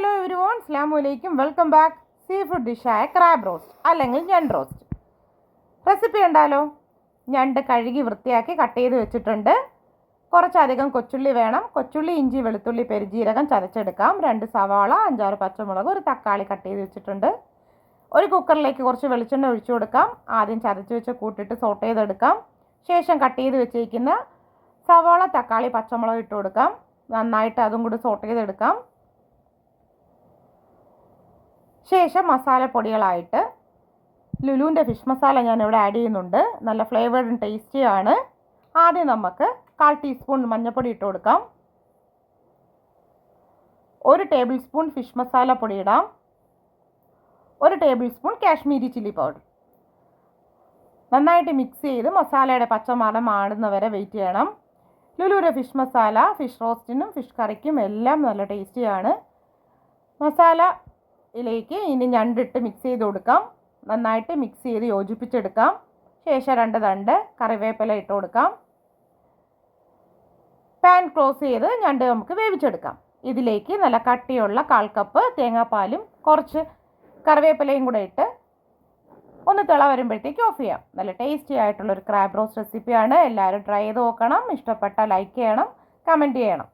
Hello everyone സ്ലാമലൈക്കും welcome back sea food ഡിഷായ crab roast അല്ലെങ്കിൽ ഞണ്ട് റോസ്റ്റ് റെസിപ്പി ഉണ്ടല്ലോ ഞണ്ട് കഴുകി വൃത്തിയാക്കി കട്ട് ചെയ്ത് വെച്ചിട്ടുണ്ട്. കുറച്ചധികം കൊച്ചുള്ളി വേണം. കൊച്ചുള്ളി ഇഞ്ചി വെളുത്തുള്ളി പെരുജീരകം ചതച്ചെടുക്കാം. രണ്ട് സവാള അഞ്ചാറ് പച്ചമുളക് ഒരു തക്കാളി കട്ട് ചെയ്ത് വെച്ചിട്ടുണ്ട്. ഒരു കുക്കറിലേക്ക് കുറച്ച് വെളിച്ചെണ്ണ ഒഴിച്ചു കൊടുക്കാം. ആദ്യം ചതച്ച് വെച്ച് കൂട്ടിയിട്ട് സോട്ട് ചെയ്തെടുക്കാം. ശേഷം കട്ട് ചെയ്ത് വെച്ചിരിക്കുന്ന സവാള തക്കാളി പച്ചമുളക് ഇട്ട് കൊടുക്കാം. നന്നായിട്ട് അതും കൂടി സോട്ട് ചെയ്തെടുക്കാം. ശേഷം മസാലപ്പൊടികളായിട്ട് ലുലുവിന്റെ ഫിഷ് മസാല ഞാൻ ഇവിടെ ആഡ് ചെയ്യുന്നുണ്ട്. നല്ല ഫ്ലേവേർഡും ടേസ്റ്റിയാണ് ആദ്യം നമുക്ക് കാൽ ടീസ്പൂൺ മഞ്ഞൾപ്പൊടി ഇട്ട് കൊടുക്കാം. ഒരു ടേബിൾ സ്പൂൺ ഫിഷ് മസാല പൊടി ഇടാം. ഒരു tablespoon Kashmiri chilli powder നന്നായിട്ട് മിക്സ് ചെയ്ത് മസാലയുടെ പച്ചമണം മാടുന്നവരെ വെയിറ്റ് ചെയ്യണം. ലുലുവിന്റെ ഫിഷ് മസാല ഫിഷ് റോസ്റ്റിനും ഫിഷ് കറിക്കും എല്ലാം നല്ല ടേസ്റ്റിയാണ് മസാലയിലേക്ക് ഇനി ഞണ്ടിട്ട് മിക്സ് ചെയ്ത് കൊടുക്കാം. നന്നായിട്ട് മിക്സ് ചെയ്ത് യോജിപ്പിച്ചെടുക്കാം. ശേഷം രണ്ട് തണ്ട് കറിവേപ്പില ഇട്ട് കൊടുക്കാം. പാൻ ക്ലോസ് ചെയ്ത് ഞണ്ട് നമുക്ക് വേവിച്ചെടുക്കാം. ഇതിലേക്ക് നല്ല കട്ടിയുള്ള കാൽ കപ്പ് തേങ്ങാപ്പാലും കുറച്ച് കറിവേപ്പിലയും കൂടെ ഇട്ട് ഒന്ന് തിള വരുമ്പോഴത്തേക്ക് ഓഫ് ചെയ്യാം. നല്ല ടേസ്റ്റി ആയിട്ടുള്ളൊരു ക്രാബ് റോസ്റ്റ് റെസിപ്പിയാണ് എല്ലാവരും ട്രൈ ചെയ്ത് നോക്കണം. ഇഷ്ടപ്പെട്ട ലൈക്ക് ചെയ്യണം. കമന്റ് ചെയ്യണം.